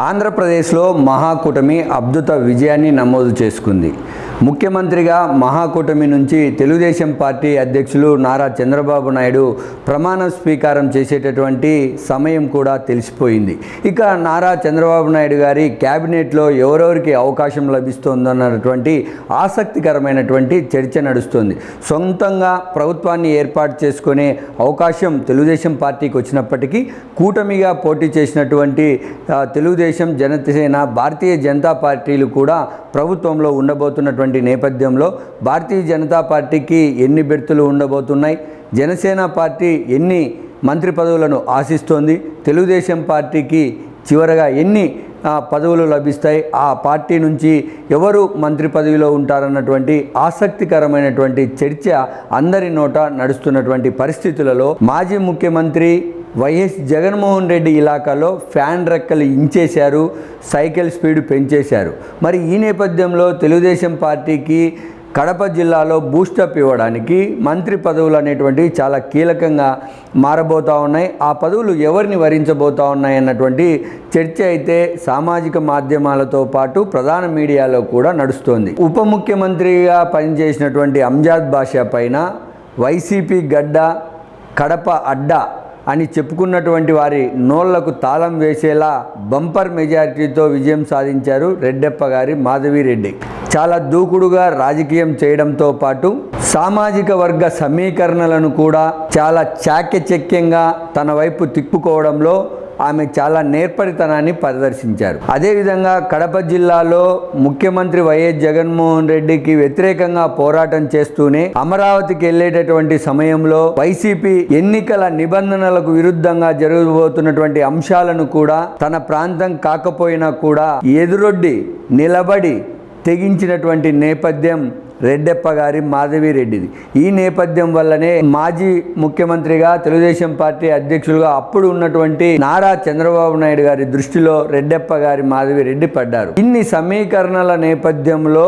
ఆంధ్రప్రదేశ్లో మహాకూటమి అద్భుత విజయాన్ని నమోదు చేసుకుంది. ముఖ్యమంత్రిగా మహాకూటమి నుంచి తెలుగుదేశం పార్టీ అధ్యక్షులు నారా చంద్రబాబు నాయుడు ప్రమాణ స్వీకారం చేసేటటువంటి సమయం కూడా తెలిసిపోయింది. ఇక నారా చంద్రబాబు నాయుడు గారి క్యాబినెట్లో ఎవరెవరికి అవకాశం లభిస్తుందన్నటువంటి ఆసక్తికరమైనటువంటి చర్చ నడుస్తుంది. సొంతంగా ప్రభుత్వాన్ని ఏర్పాటు చేసుకునే అవకాశం తెలుగుదేశం పార్టీకి వచ్చినప్పటికీ కూటమిగా పోటీ చేసినటువంటి తెలుగుదేశం తెలుగుదేశం జనసేన భారతీయ జనతా పార్టీలు కూడా ప్రభుత్వంలో ఉండబోతున్నటువంటి నేపథ్యంలో భారతీయ జనతా పార్టీకి ఎన్ని బెర్తులు ఉండబోతున్నాయి? జనసేన పార్టీ ఎన్ని మంత్రి పదవులను ఆశిస్తోంది? తెలుగుదేశం పార్టీకి చివరగా ఎన్ని పదవులు లభిస్తాయి? ఆ పార్టీ నుంచి ఎవరు మంత్రి పదవిలో ఉంటారన్నటువంటి ఆసక్తికరమైనటువంటి చర్చ అందరి నోట నడుస్తున్నటువంటి పరిస్థితులలో మాజీ ముఖ్యమంత్రి వైఎస్ జగన్మోహన్ రెడ్డి ఇలాకాలో ఫ్యాన్ రెక్కలు ఇంచేశారు సైకిల్ స్పీడ్ పెంచేశారు. మరి ఈ నేపథ్యంలో తెలుగుదేశం పార్టీకి కడప జిల్లాలో బూస్టప్ ఇవ్వడానికి మంత్రి పదవులు అనేటువంటివి చాలా కీలకంగా మారబోతూ ఉన్నాయి. ఆ పదవులు ఎవరిని వరించబోతా ఉన్నాయి అన్నటువంటి చర్చ అయితే సామాజిక మాధ్యమాలతో పాటు ప్రధాన మీడియాలో కూడా నడుస్తోంది. ఉప ముఖ్యమంత్రిగా పనిచేసినటువంటి అంజాద్ బాషా పైన వైసీపీ గడ్డ కడప అడ్డా అని చెప్పుకున్నటువంటి వారి నోళ్ళకు తాళం వేసేలా బంపర్ మెజారిటీతో విజయం సాధించారు రెడ్డెప్ప గారి మాధవిరెడ్డి. చాలా దూకుడుగా రాజకీయం చేయడంతో పాటు సామాజిక వర్గ సమీకరణలను కూడా చాలా చాకచక్యంగా తన వైపు తిప్పుకోవడంలో ఆమె చాలా నేర్పరితనాన్ని ప్రదర్శించారు. అదేవిధంగా కడప జిల్లాలో ముఖ్యమంత్రి వైఎస్ జగన్మోహన్ రెడ్డికి వ్యతిరేకంగా పోరాటం చేస్తూనే అమరావతికి వెళ్ళేటటువంటి సమయంలో వైసీపీ ఎన్నికల నిబంధనలకు విరుద్ధంగా జరగబోతున్నటువంటి అంశాలను కూడా తన ప్రాంతం కాకపోయినా కూడా ఎదురొడ్డి నిలబడి తెగించినటువంటి నేపథ్యం రెడ్డెప్ప గారి మాధవిరెడ్డిది ఈ నేపథ్యం వల్లనే మాజీ ముఖ్యమంత్రిగా తెలుగుదేశం పార్టీ అధ్యక్షులుగా అప్పుడు ఉన్నటువంటి నారా చంద్రబాబు నాయుడు గారి దృష్టిలో రెడ్డెప్ప గారి మాధవిరెడ్డి పడ్డారు. ఇన్ని సమీకరణల నేపథ్యంలో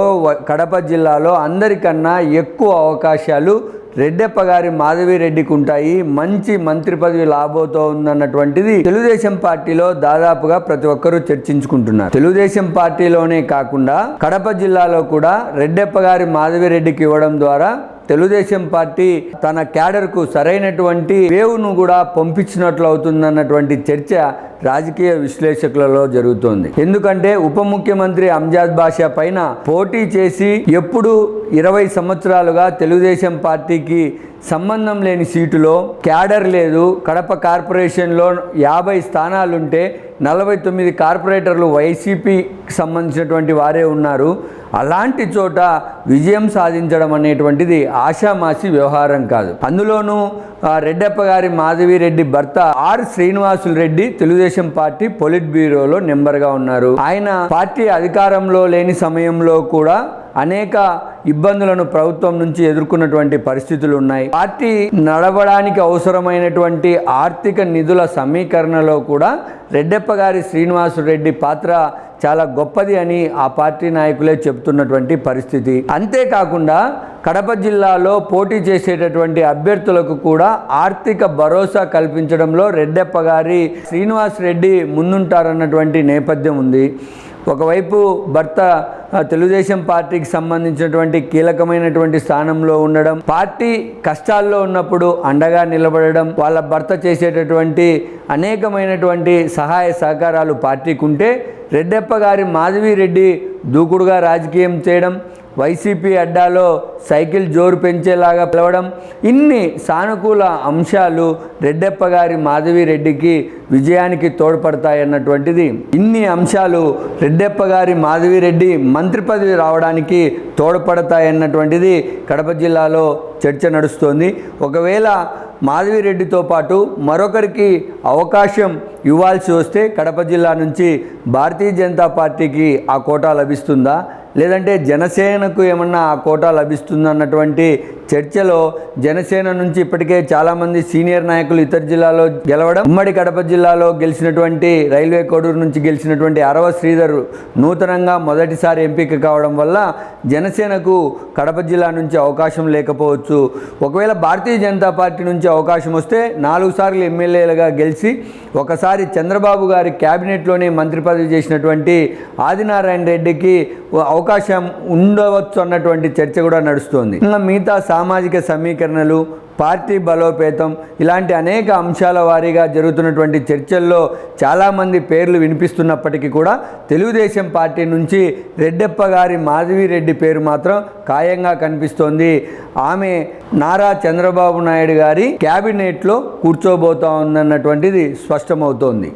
కడప జిల్లాలో అందరికన్నా ఎక్కువ అవకాశాలు రెడ్డెప్ప గారి మాధవిరెడ్డికి ఉంటాయి మంచి మంత్రి పదవి లాబోతోందన్నటువంటిది తెలుగుదేశం పార్టీలో దాదాపుగా ప్రతి ఒక్కరూ చర్చించుకుంటున్నారు. తెలుగుదేశం పార్టీలోనే కాకుండా కడప జిల్లాలో కూడా రెడ్డెప్ప గారి మాధవిరెడ్డికి ఇవ్వడం ద్వారా తెలుగుదేశం పార్టీ తన క్యాడర్కు సరైనటువంటి వేవును కూడా పంపించినట్లు అవుతుందన్నటువంటి చర్చ రాజకీయ విశ్లేషకులలో జరుగుతోంది. ఎందుకంటే ఉప ముఖ్యమంత్రి అంజాద్ బాషా పైన పోటీ చేసి ఎప్పుడు ఇరవై సంవత్సరాలుగా తెలుగుదేశం పార్టీకి సంబంధం లేని సీటులో క్యాడర్ లేదు. కడప కార్పొరేషన్లో యాభై స్థానాలుంటే నలభై తొమ్మిది కార్పొరేటర్లు వైసీపీకి సంబంధించినటువంటి వారే ఉన్నారు. అలాంటి చోట విజయం సాధించడం అనేటువంటిది ఆషామాసి వ్యవహారం కాదు. అందులోనూ రెడ్డప్ప గారి మాధవిరెడ్డి భర్త R Srinivasulu Reddy Telugu Desam party polit బ్యూరోలో నెంబర్గా ఉన్నారు. ఆయన పార్టీ అధికారంలో లేని సమయంలో కూడా అనేక ఇబ్బందులను ప్రభుత్వం నుంచి ఎదుర్కొన్నటువంటి పరిస్థితులు ఉన్నాయి. పార్టీ నడవడానికి అవసరమైనటువంటి ఆర్థిక నిధుల సమీకరణలో కూడా రెడ్డప్ప గారి శ్రీనివాసరెడ్డి పాత్ర చాలా గొప్పది అని ఆ పార్టీ నాయకులే చెబుతున్నటువంటి పరిస్థితి. అంతేకాకుండా కడప జిల్లాలో పోటీ చేసేటటువంటి అభ్యర్థులకు కూడా ఆర్థిక భరోసా కల్పించడంలో రెడ్డప్ప గారి శ్రీనివాస్ రెడ్డి ముందుంటారన్నటువంటి నేపథ్యం ఉంది. ఒకవైపు భర్త తెలుగుదేశం పార్టీకి సంబంధించినటువంటి కీలకమైనటువంటి స్థానంలో ఉండడం పార్టీ కష్టాల్లో ఉన్నప్పుడు అండగా నిలబడడం వాళ్ళ భర్త చేసేటటువంటి అనేకమైనటువంటి సహాయ సహకారాలు పార్టీకి ఉంటే రెడ్డప్ప గారి మాధవిరెడ్డి దూకుడుగా రాజకీయం చేయడం వైసీపీ అడ్డాలో సైకిల్ జోరు పెంచేలాగా పిలవడం ఇన్ని సానుకూల అంశాలు రెడ్డప్ప గారి మాధవిరెడ్డికి విజయానికి తోడ్పడతాయన్నటువంటిది. ఇన్ని అంశాలు రెడ్డప్ప గారి మాధవిరెడ్డి మంత్రి పదవి రావడానికి తోడ్పడతాయన్నటువంటిది కడప జిల్లాలో చర్చ నడుస్తోంది. ఒకవేళ మాధవిరెడ్డితో పాటు మరొకరికి అవకాశం ఇవ్వాల్సి వస్తే కడప జిల్లా నుంచి భారతీయ జనతా పార్టీకి ఆ కోటా లభిస్తుందా? లేదంటే జనసేనకు ఏమన్నా ఆ కోటా లభిస్తుందా అన్నటువంటి చర్చలో జనసేన నుంచి ఇప్పటికే చాలామంది సీనియర్ నాయకులు ఇతర జిల్లాలో గెలవడం ఉమ్మడి కడప జిల్లాలో గెలిచినటువంటి రైల్వే కోడూరు నుంచి గెలిచినటువంటి అరవ శ్రీధర్ నూతనంగా మొదటిసారి ఎంపిక కావడం వల్ల జనసేనకు కడప జిల్లా నుంచి అవకాశం లేకపోవచ్చు. ఒకవేళ భారతీయ జనతా పార్టీ నుంచి అవకాశం వస్తే నాలుగు సార్లు ఎమ్మెల్యేలుగా గెలిచి ఒకసారి చంద్రబాబు గారి క్యాబినెట్లోనే మంత్రి పదవి చేసినటువంటి ఆదినారాయణ రెడ్డికి అవకాశం ఉండవచ్చు అన్నటువంటి చర్చ కూడా నడుస్తోంది. ఇంకా మిగతా సామాజిక సమీకరణలు పార్టీ బలోపేతం ఇలాంటి అనేక అంశాల వారీగా జరుగుతున్నటువంటి చర్చల్లో చాలామంది పేర్లు వినిపిస్తున్నప్పటికీ కూడా తెలుగుదేశం పార్టీ నుంచి రెడ్డప్ప గారి మాధవిరెడ్డి పేరు మాత్రం ఖాయంగా కనిపిస్తోంది. ఆమె నారా చంద్రబాబు నాయుడు గారి క్యాబినెట్లో కూర్చోబోతా ఉందన్నటువంటిది స్పష్టమవుతోంది.